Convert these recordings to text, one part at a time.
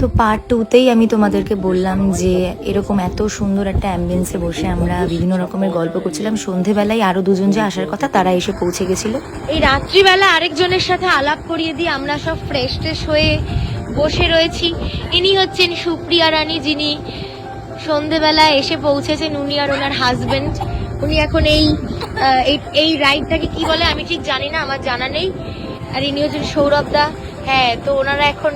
তো পার্ট টুতেই আমি তোমাদেরকে বললাম যে এরকম এত সুন্দর একটা অ্যাম্বিয়েন্সে বসে আমরা বিভিন্ন রকমের গল্প করছিলাম। সন্ধেবেলায় আরও দুজন যে আসার কথা, তারা এসে পৌঁছে গেছিল। এই রাত্রিবেলা আরেকজনের সাথে আলাপ করিয়ে দিয়ে আমরা সব ফ্রেশ ট্রেশ হয়ে বসে রয়েছি। ইনি হচ্ছেন সুপ্রিয়া রানী, যিনি সন্ধেবেলায় এসে পৌঁছেছেন, উনি আর ওনার হাজবেন্ড উনি এখন এই এই- রাইডটাকে কি বলে আমি ঠিক জানি না, আমার জানা নেই। আর ইনি হচ্ছেন সৌরভ দা। হ্যাঁ তো ওনারা এখন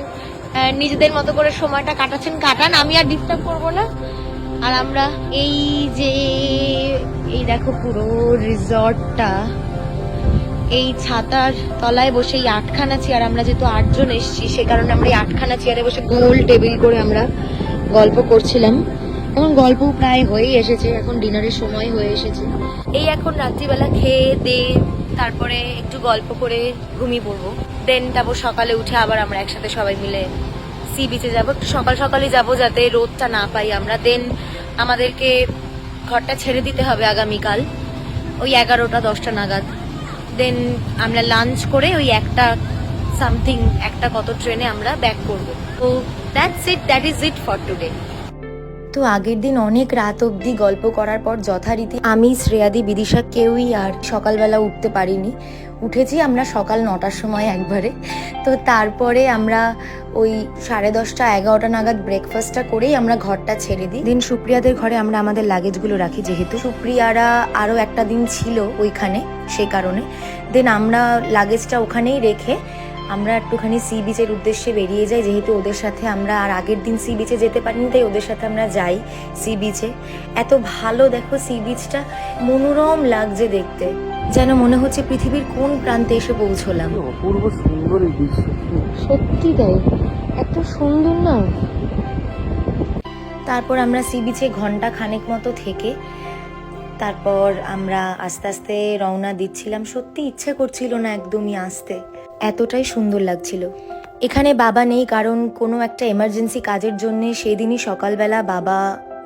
নিজেদের মতো করে সময়টা কাটাচ্ছেন, কাটান। আমি আর ডিস্টার্ব করব না। আর আমরা এই যে, এই দেখো পুরো রিসর্টটা, এই ছাতার তলায় বসে এই আটখানা চেয়ার, আমরা যেহেতু আটজন এসছি, সে কারণে আমরা এই আটখানা চেয়ারে বসে গোল টেবিল করে আমরা গল্প করছিলাম। এখন গল্প প্রায় হয়েই এসেছে, এখন ডিনারের সময় হয়ে এসেছে। এই এখন রাত্রিবেলা খেয়ে দে তারপরে একটু গল্প করে ঘুমিয়ে পড়ব। দেন তারপর সকালে উঠে আবার আমরা একসাথে সবাই মিলে সি বিচে যাব। একটু সকাল সকালে যাব যাতে রোদটা না পাই আমরা। দেন আমাদেরকে ঘরটা ছেড়ে দিতে হবে আগামীকাল, ওই এগারোটা, দশটা নাগাদ। দেন আমরা লাঞ্চ করে ওই একটা সামথিং একটা কত ট্রেনে আমরা ব্যাক করব। তো that's it that is it for today তো আগের দিন অনেক রাত অবধি গল্প করার পর যথারীতি আমি শ্রেয়াদি বিদিশা কেউই আর সকালবেলা উঠতে পারিনি। উঠেছি আমরা সকাল নটার সময় একবারে। তো তারপরে আমরা ওই সাড়ে দশটা এগারোটা নাগাদ ব্রেকফাস্টটা করেই আমরা ঘরটা ছেড়ে দিই। দিন সুপ্রিয়াদের ঘরে আমরা আমাদের লাগেজগুলো রাখি যেহেতু। সুপ্রিয়ারা আরও একটা দিন ছিল ওইখানে সে কারণে। দেন আমরা লাগেজটা ওখানেই রেখে আমরা একটুখানি সি বিচের উদ্দেশ্যে বেরিয়ে যাই। যেহেতু ওদের সাথে আমরা আর আগের দিন সি বিচে যেতে পারিনি তাই ওদের সাথে আমরা যাই সি বিচে এত ভালো দেখো সি বিচটা মনোরম লাগছে দেখতে। যেন মনে হচ্ছে পৃথিবীর কোন প্রান্তে এসে পৌঁছলাম। অপূর্ব সুন্দর এই দৃশ্য সত্যি তাই এত সুন্দর না? তারপর আমরা সি বিচে ঘণ্টা খানেক মতো থেকে তারপর আমরা আস্তে আস্তে রওনা দিচ্ছিলাম। সত্যি ইচ্ছে করছিল না একদমই আসতে। এতটাই সুন্দর লাগছিল। এখানে বাবা নেই, কারণ কোনো একটা এমার্জেন্সি কাজের জন্য সেদিনই সকালবেলা বাবা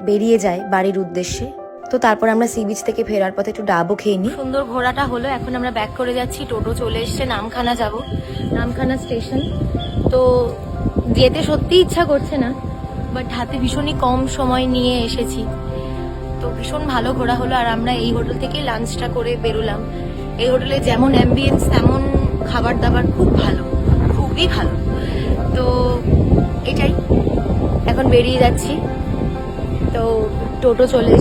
বেরিয়ে যায় বাড়ির উদ্দেশ্যে। তো তারপর আমরা সি বিচ থেকে ফেরার পথে একটু ডাবও খেয়ে নিই। সুন্দর ঘোরাটা হলো, এখন আমরা ব্যাক করে যাচ্ছি, টোটো চলে এসছে, নামখানা যাব। নামখানা স্টেশন তো যেতে সত্যি ইচ্ছা করছে না বাট হাতে ভীষণই কম সময় নিয়ে এসেছি। তো ভীষণ ভালো ঘোরা হলো, আর আমরা এই হোটেল থেকে লাঞ্চটা করে বেরোলাম। এই হোটেলে যেমন অ্যাম্বিয়েন্স তেমন খাবার দাবার খুব ভালো, খুবই ভালো। তো এটাই, এখন বেরিয়ে যাচ্ছি। তো টোটো চলে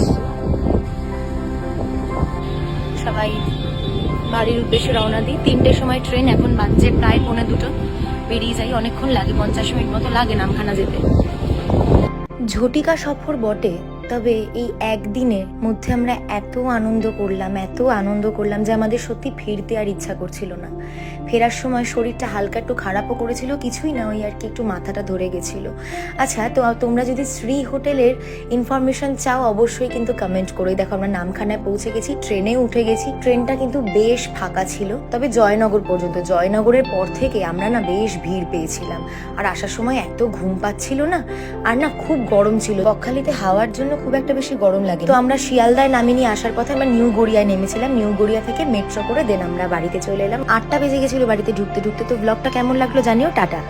সবাই বাড়ির উদ্দেশ্যে রওনা দিই। তিনটের সময় ট্রেন, এখন বাজছে প্রায় পৌনে দুটো। বেরিয়ে যাই, অনেকক্ষণ লাগে, পঞ্চাশ মিনিট মতো লাগে নামখানা যেতে। ঝটিকা সফর বটে তবে এই একদিনের মধ্যে আমরা এত আনন্দ করলাম, এত আনন্দ করলাম যে আমাদের সত্যি ফিরতে আর ইচ্ছা করছিল না। ফেরার সময় শরীরটা হালকা একটু খারাপও করেছিল, কিছুই না, ওই আর কি একটু মাথাটা ধরে গেছিল। আচ্ছা তো তোমরা যদি শ্রী হোটেলের ইনফরমেশন চাও, অবশ্যই কিন্তু কমেন্ট করে দেখো, আমরা নামখানায় পৌঁছে গেছি, ট্রেনে উঠে গেছি। ট্রেনটা কিন্তু বেশ ফাঁকা ছিল, তবে জয়নগর পর্যন্ত। জয়নগরের পর থেকে আমরা না বেশ ভিড় পেয়েছিলাম। আর আসার সময় এত ঘুম পাচ্ছিল না, আর না খুব গরম ছিল। বকখালিতে হাওয়ার জন্য খুব একটা বেশি গরম লাগে তো আমরা শিয়ালদায় নামিয়ে নিয়ে আসার পথে আমরা নিউ গড়িয়ায় নেমেছিলাম। নিউ গড়িয়া থেকে মেট্রো করে দেন আমরা বাড়িতে চলে এলাম। আটটা বেজে গেছিল বাড়িতে ঢুকতে ঢুকতে। তো ব্লগটা কেমন লাগল জানিও, টাটা।